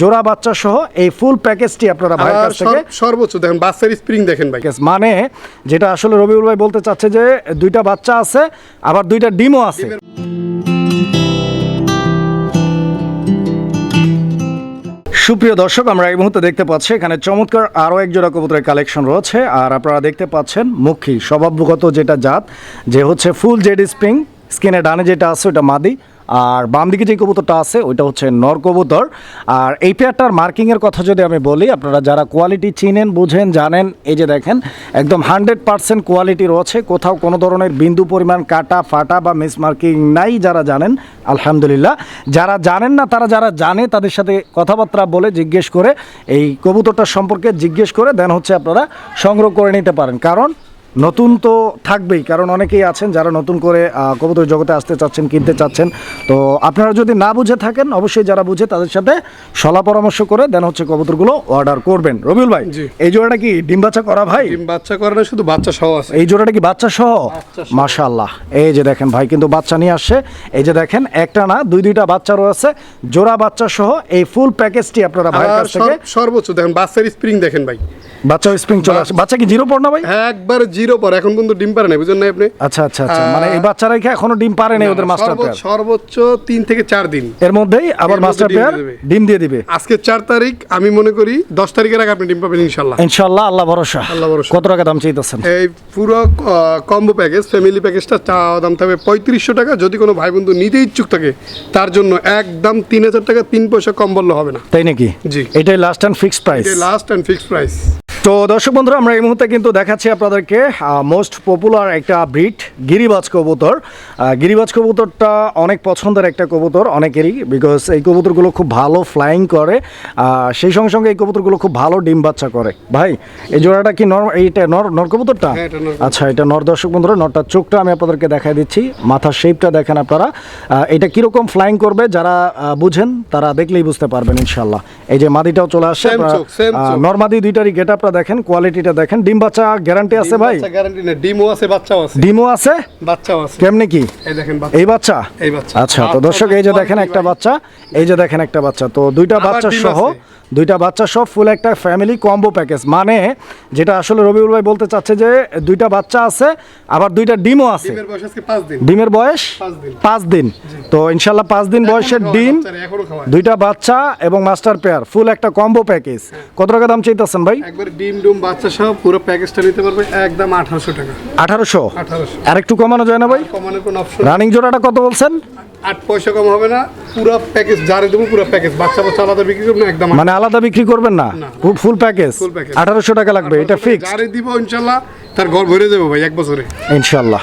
জোড়া বাচ্চা সহ এই ফুল প্যাকেজটি আপনারা ভাইয়ের কাছ থেকে সর্বোচ্চ দেখেন বাচ্চার স্প্রিং দেখেন ভাই। মানে যেটা আসলে রবিউল ভাই বলতে চাচ্ছে যে দুইটা বাচ্চা আছে আবার দুইটা ডিমও আছে। সুপ্রিয় দর্শক আমরা এই মুহূর্তে দেখতে পাচ্ছি এখানে চমৎকার আরও এক জোড়া কবুতরের কালেকশন রয়েছে। আর আপনারা দেখতে পাচ্ছেন মুখী স্বভাবগত যেটা জাত যে হচ্ছে ফুল জেড স্প্রিং স্কিনে ডানে যেটা আছে ওটা মাদি আর বাম দিকে যে কবুতরটা আছে, ওইটা হচ্ছে নর কবুতর। আর এই পেয়ারটার মার্কিংয়ের কথা যদি আমি বলি, আপনারা যারা কোয়ালিটি চিনেন, বুঝেন, জানেন, এই যে দেখেন, একদম হান্ড্রেড পার্সেন্ট কোয়ালিটি রয়েছে। কোথাও কোনো ধরনের বিন্দু পরিমাণ কাটা, ফাটা বা মিস মার্কিং নাই, যারা জানেন, আলহামদুলিল্লাহ। যারা জানেন না, তারা যারা জানে, তাদের সাথে কথাবার্তা বলে জিজ্ঞেস করে, এই কবুতরটা সম্পর্কে জিজ্ঞেস করে দেন হচ্ছে আপনারা সংগ্রহ করে নিতে পারেন। কারণ নতুন তো থাকবেই কারণ অনেকেই আছেন যারা নতুন করে কবুতর জগতে আসতে চাচ্ছেন কিনতে চাচ্ছেন। তো আপনারা যদি না বুঝে থাকেন অবশ্যই যারা বুঝে তাদের সাথে সলা পরামর্শ করে দেন হচ্ছে কবুতরগুলো অর্ডার করবেন। রবিউল ভাই। এই জোড়াটা কি ডিম বাচ্চা করা ভাই? ডিম বাচ্চা করে শুধু বাচ্চা সহ আছে। এই জোড়াটা কি বাচ্চা সহ। মাশাল্লাহ এই যে দেখেন ভাই কিন্তু বাচ্চা নিয়ে আসছে। এই যে দেখেন একটা না দুই দুইটা বাচ্চা রয়েছে। জোড়া বাচ্চা সহ এই ফুল প্যাকেজটি আপনারা ভাইয়ের আর কাছ থেকে সর্বোচ্চ দেখেন বাচ্চার স্প্রিং দেখেন ভাই। বাচ্চা স্প্রিং চলে আসে। বাচ্চা কি জিরো পড় না ভাই? একবার জিরো পর এখন পর্যন্ত ডিম পারে না বুঝলেন না আপনি? আচ্ছা আচ্ছা আচ্ছা। মানে এই বাচ্চারা কি এখনও ডিম পারে নাই ওদের মাস্টার পেয়ার সর্বোচ্চ থেকে চার দিন। এর মধ্যেই আবার মাস্টার পেয়ার ডিম দিয়ে দিবে। আজকে চার তারিখ আমি মনে করি দশ তারিখের আগে আপনি ডিম পাবেন আল্লাহ ভরসা। আল্লাহ ভরসা। কত টাকা দাম চাইতেছেন? এই পুরো কম্বো প্যাকেজ ফ্যামিলি প্যাকেজটা চা দাম থাকবে পঁয়ত্রিশশো টাকা। যদি কোনো ভাই বন্ধু নিতে ইচ্ছুক থাকে তার জন্য একদম তিন হাজার টাকা তিন পয়সা কম বললে হবে না। তাই নাকি? জি। এটাই last and fixed price last and fixed price তো দর্শক বন্ধুরা আমরা এই মুহূর্তে কিন্তু দেখাচ্ছি আপনাদেরকে মোস্ট পপুলার একটা ব্রিড গিরিবাজ কবুতর। গিরিবাজ কবুতরটা অনেক পছন্দের একটা কবুতর অনেকেরই বিকজ এই কবুতরগুলো খুব ভালো ফ্লাইং করে সেই সঙ্গে সঙ্গে এই কবুতরগুলো খুব ভালো ডিম বাচ্চা করে। ভাই এই জোড়াটা কি নর এইটা নর নর কবুতরটা? হ্যাঁ, এটা আচ্ছা এটা নর দর্শক বন্ধুরা নরটার চোখটা আমি আপনাদেরকে দেখাই দিচ্ছি মাথার শেপটা দেখেন আপনারা। এটা কীরকম ফ্লাইং করবে যারা বুঝেন তারা দেখলেই বুঝতে পারবেন ইনশাল্লাহ এই যে মাদিটাও চলে আসছে। নর্মাদি দুইটারই গেট আপটা দেখেন কোয়ালিটিটা দেখেন। ডিম বাচ্চা গ্যারান্টি আছে ভাই? গ্যারান্টি ডিমও আছে বাচ্চাও আছে। ডিমও আছে বাচ্চাও আছে। কেমনে কি? এই দেখেন এই বাচ্চা? এই বাচ্চা। আচ্ছা তো দর্শক এই যে দেখেন একটা বাচ্চা এই যে দেখেন একটা বাচ্চা। তো দুইটা বাচ্চা সহ দুইটা বাচ্চা সহ ফুল একটা ফ্যামিলি কম্বো প্যাকেজ মানে যেটা আসলে রবিউল ভাই বলতে চাচ্ছে যে দুইটা বাচ্চা আছে আবার দুইটা ডিমও আছে। ডিমের বয়স পাঁচ দিন। তো ইনশাল্লাহ পাঁচ দিন বয়সের ডিম। দুইটা বাচ্চা এবং মাস্টার পেয়ার ফুল একটা কম্বো প্যাকেজ কত টাকা দাম চাইতেছেন ভাই? একবার ডিম ডুম বাচ্চা সহ পুরো প্যাকেজটা নিতে পারবে একদম আঠারোশো টাকা। আঠারোশো? আঠারোশো। আর একটু কমানো যায় না ভাই? কমানোর কোনো অপশন রানিং জোড়াটা কত বলছেন? আট পয়সা কম হবে না পুরো প্যাকেজ যারে দেবো পুরো প্যাকেজ বাচ্চা বাচ্চা আলাদা বিক্রি করবেন না একদম মানে আলাদা বিক্রি করবেন না? পুরো ফুল প্যাকেজ। আঠারোশো টাকা লাগবে এটা ফিক্স যারে দিব ইনশাআল্লাহ তার ঘর ভরে যাবে ভাই এক বছরে। ইনশাল্লাহ।